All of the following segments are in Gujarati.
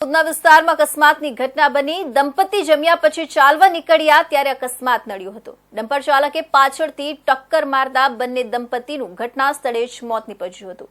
ઉધના વિસ્તારમાં અકસ્માતની ઘટના બની. દંપતી જમ્યા પછી ચાલવા નીકળ્યા ત્યારે અકસ્માત નડ્યો હતો. ડમ્પર ચાલકે પાછળથી ટક્કર મારતા બંને દંપતીનું ઘટના સ્થળે જ મોત નીપજ્યું હતું.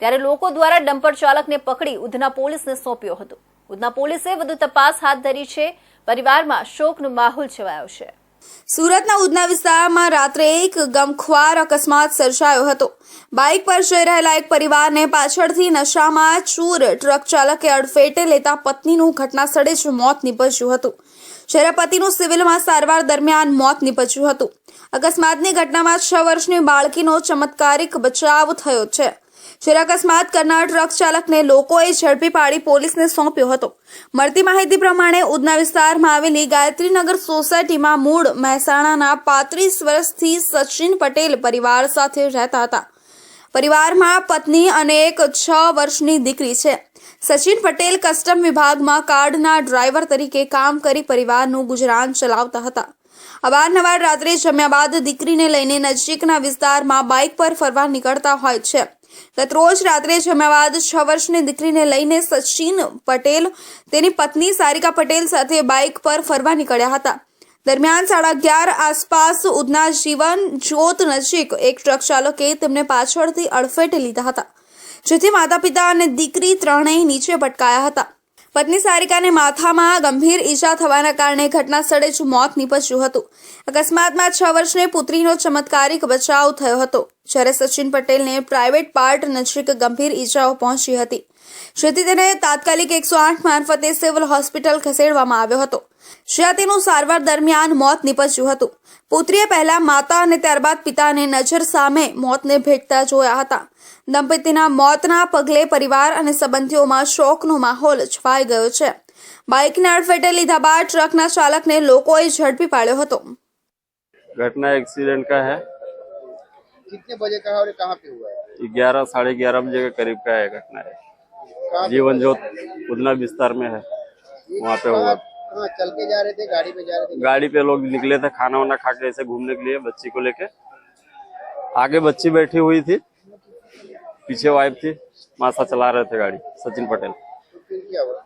ત્યારે લોકો દ્વારા ડમ્પર ચાલકને પકડી ઉધના પોલીસને સોંપ્યો હતો. ઉધના પોલીસે વધુ તપાસ હાથ ધરી છે. પરિવારમાં શોકનો માહોલ છવાયો છે. સુરતના ઉધના વિસ્તારમાં રાત્રે એક ગમખ્વાર અકસ્માત સર્જાયો હતો. બાઇક પર જઈ રહેલા એક પરિવારને પાછળથી નશામાં ચૂર ટ્રક ચાલકે અડફેટે લેતા પત્નીનું ઘટના સ્થળે જ મોત નીપજ્યું હતું. જ્યારે પતિનું સિવિલમાં સારવાર દરમિયાન મોત નીપજ્યું હતું. અકસ્માતની ઘટનામાં છ વર્ષની બાળકીનો ચમત્કારિક બચાવ થયો છે. જ્યારે અકસ્માત કરનાર ટ્રક ચાલકને લોકોએ ઝડપી પાડી પોલીસને સોંપ્યો હતો. મળતી માહિતી પ્રમાણે ઉધના વિસ્તારમાં આવેલી ગાયત્રીનગર સોસાયટીમાં મૂળ મહેસાણાના પાંત્રીસ વર્ષથી સચિન પટેલ પરિવાર સાથે રહેતા હતા. પરિવારમાં પત્ની અને એક છ વર્ષની દીકરી છે. સચિન પટેલ કસ્ટમ વિભાગમાં કાર્ડના ડ્રાઈવર તરીકે કામ કરી પરિવારનું ગુજરાન ચલાવતા હતા. અવારનવાર રાત્રે જમ્યા બાદ દીકરીને લઈને નજીકના વિસ્તારમાં બાઇક પર ફરવા નીકળતા હોય છે. ગત રોજ રાત્રે જમ્યા બાદ છ વર્ષની દીકરીને લઈને સચિન પટેલ તેની પત્ની સારિકા પટેલ સાથે બાઇક પર ફરવા નીકળ્યા હતા. દરમિયાન સાડા અગિયાર આસપાસ ઉધના જીવન જ્યોત નજીક એક ટ્રક ચાલકે તેમને પાછળથી અડફેટે લીધા હતા, જેથી માતા પિતા અને દીકરી ત્રણેય નીચે પટકાયા હતા. પત્ની સારિકાને માથામાં ગંભીર ઈજા થવાના કારણે ઘટના સ્થળે જ મોત નીપજ્યું હતું. અકસ્માતમાં છ વર્ષની પુત્રીનો ચમત્કારિક બચાવ થયો હતો, જ્યારે સચિન પટેલને પ્રાઇવેટ પાર્ટ નજીક ગંભીર ઈજાઓ પહોંચી હતી. જેથી તેને તાત્કાલિક એકસો આઠ મારફતે સિવિલ હોસ્પિટલ ખસેડવામાં આવ્યો હતો. જ્યાં તેનું સારવાર દરમિયાન મોત નીપજ્યું હતું પુત્રીએ પહેલા માતા અને ત્યારબાદ પિતાને નજર સામે મોતને ભેટતા જોયા હતા દંપતીના મોતના પગલે પરિવાર અને સંબંધીઓમાં શોકનો માહોલ છવાઈ ગયો છે બાઇકને અડફેટે લીધા બાદ ટ્રકના ચાલકને લોકોએ ઝડપી પાડ્યો હતો घटना एक्सीडेंट का है कितने बजे का है और ये कहाँ पे हुआ है ग्यारह साढ़े ग्यारह बजे के करीब का है घटना है कहाँ जीवन ज्योत उधना विस्तार में है वहाँ पे हुआ हाँ चल के जा रहे थे गाड़ी पे जा रहे थे गाड़ी पे लोग निकले थे खाना वाना खा के ऐसे घूमने के लिए बच्ची को लेके आगे बच्ची बैठी हुई थी पीछे वाइफ थी मासा चला रहे थे गाड़ी सचिन पटेल तो फिर क्या हुआ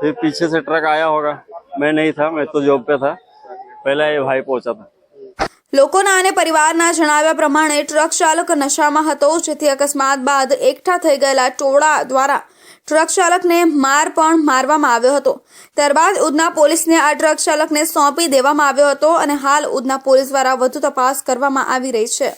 फिर पीछे से ट्रक आया होगा मैं नहीं था मैं तो जॉब पे था पहले ये भाई पहुंचा था લોકોના અને પરિવારના જણાવ્યા પ્રમાણે ટ્રક ચાલક નશામાં હતો જેથી અકસ્માત બાદ એકઠા થઈ ગયેલા ટોળા દ્વારા ટ્રક ચાલકને માર પણ મારવામાં આવ્યો હતો. ત્યારબાદ ઉધના પોલીસને આ ટ્રક ચાલકને સોંપી દેવામાં આવ્યો હતો અને હાલ ઉધના પોલીસ દ્વારા વધુ તપાસ કરવામાં આવી રહી છે.